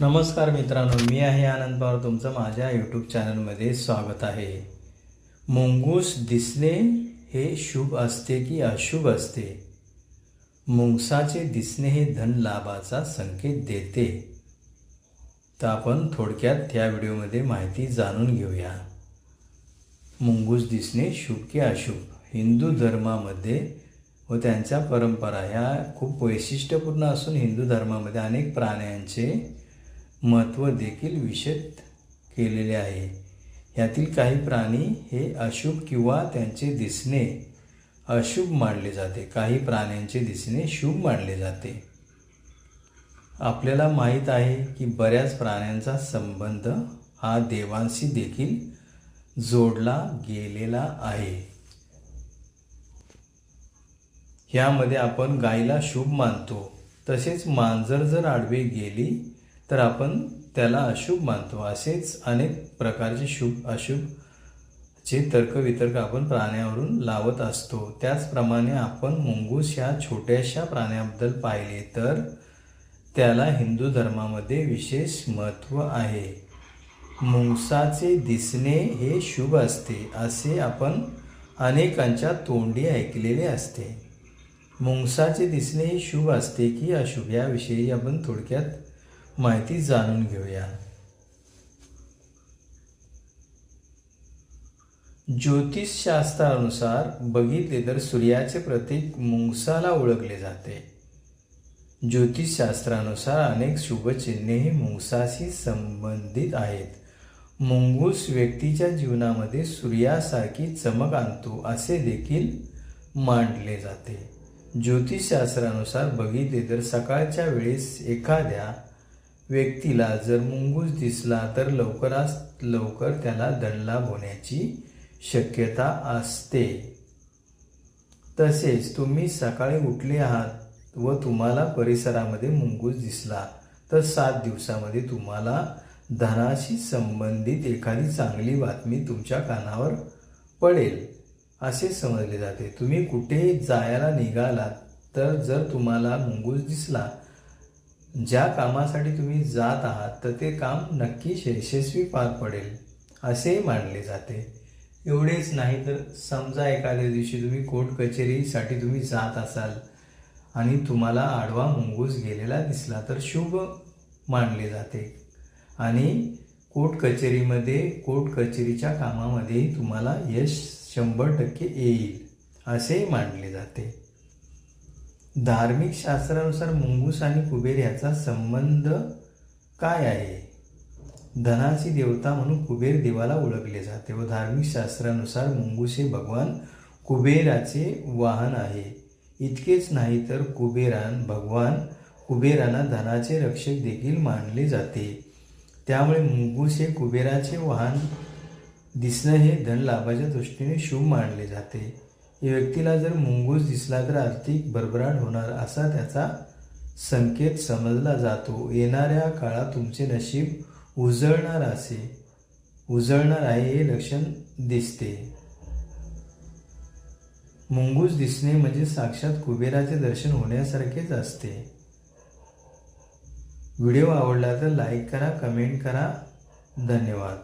नमस्कार मित्रांनो मी आहे आनंद पवार. तुमचं माझ्या यूट्यूब चॅनलमध्ये स्वागत आहे. मुंगूस दिसणे हे शुभ असते की अशुभ असते? मुंगसाचे दिसणे हे धन लाभाचा संकेत देते. तर आपण थोडक्यात त्या व्हिडिओमध्ये माहिती जाणून घेऊया. मुंगूस दिसणे शुभ की अशुभ? हिंदू धर्मामध्ये व त्यांच्या परंपरा ह्या खूप वैशिष्ट्यपूर्ण असून हिंदू धर्मामध्ये अनेक प्राण्यांचे महत्त्व देखील विशद केलेले आहे. यातील काही प्राणी हे अशुभ किंवा त्यांचे दिसणे अशुभ मानले जाते. काही प्राण्यांचे दिसणे शुभ मानले जाते. आपल्याला माहीत आहे की बऱ्याच प्राण्यांचा संबंध हा देवांशी देखील जोडला गेलेला आहे. ह्यामध्ये आपण गायीला शुभ मानतो. तसेच मांजर जर आडवे गेली तर आपण त्याला अशुभ मानतो. असेच अनेक प्रकारचे शुभ अशुभ जे तर्कवितर्क आपण प्राण्यावरून लावत असतो. त्याचप्रमाणे आपण मुंगूस ह्या छोट्याशा प्राण्याबद्दल पाहिले तर त्याला हिंदू धर्मामध्ये विशेष महत्त्व आहे. मुंगसाचे दिसणे हे शुभ असते असे आपण अनेकांच्या तोंडी ऐकलेले असते. मुंगसाचे दिसणे हे शुभ असते की अशुभ याविषयी आपण थोडक्यात माहिती जाणून घेऊया. ज्योतिषशास्त्रानुसार बघितले तर सूर्याचे प्रतीक मुंगसाला ओळखले जाते. ज्योतिषशास्त्रानुसार अनेक शुभचिन्हे ही मुंगसाशी संबंधित आहेत. मुंगूस व्यक्तीच्या जीवनामध्ये सूर्यासारखी चमक आणतो असे देखील मांडले जाते. ज्योतिषशास्त्रानुसार बघितले तर सकाळच्या वेळेस एखाद्या व्यक्तीला जर मुंगूस दिसला तर लवकरात लवकर त्याला दणलाभ होण्याची शक्यता असते. तसेच तुम्ही सकाळी उठले आहात व तुम्हाला परिसरामध्ये मुंगूस दिसला तर सात दिवसामध्ये तुम्हाला धनाशी संबंधित एखादी चांगली बातमी तुमच्या कानावर पडेल असे समजले जाते. तुम्ही कुठे जायला निघालात तर जर तुम्हाला मुंगूस दिसला ज्या कामासाठी तुम्ही जात आहात तर ते काम नक्कीच यशस्वी पार पडेल असेही मानले जाते. एवढेच नाही तर समजा एखाद्या दिवशी तुम्ही कोर्ट कचेरीसाठी तुम्ही जात असाल आणि तुम्हाला आडवा मुंगूस गेलेला दिसला तर शुभ मानले जाते. आणि कोर्ट कचेरीमध्ये कोर्ट कचेरीच्या कामामध्येही तुम्हाला यश शंभर टक्के येईल असेही मानले जाते. धार्मिक शास्त्रानुसार मुंगूस आणि कुबेर याचा संबंध काय आहे? धनाची देवता म्हणून कुबेर देवाला ओळखले जाते व धार्मिक शास्त्रानुसार मुंगूस हे भगवान कुबेराचे वाहन आहे. इतकेच नाही तर कुबेरान भगवान कुबेरांना धनाचे रक्षक देखील मानले जाते. त्यामुळे मुंगूस हे कुबेराचे वाहन दिसणं हे धनलाभाच्या दृष्टीने शुभ मानले जाते. व्यक्तीला जर मुंगूस दिसला तर आर्थिक भरभराट होणार असा त्याचा संकेत समजला जातो. येणाऱ्या काळात तुमचे नशीब उजळणार असे उजळणार आहे हे लक्षण दिसते. मुंगूस दिसणे म्हणजे साक्षात कुबेराचे दर्शन होण्यासारखेच असते. व्हिडिओ आवडला तर लाईक करा कमेंट करा. धन्यवाद.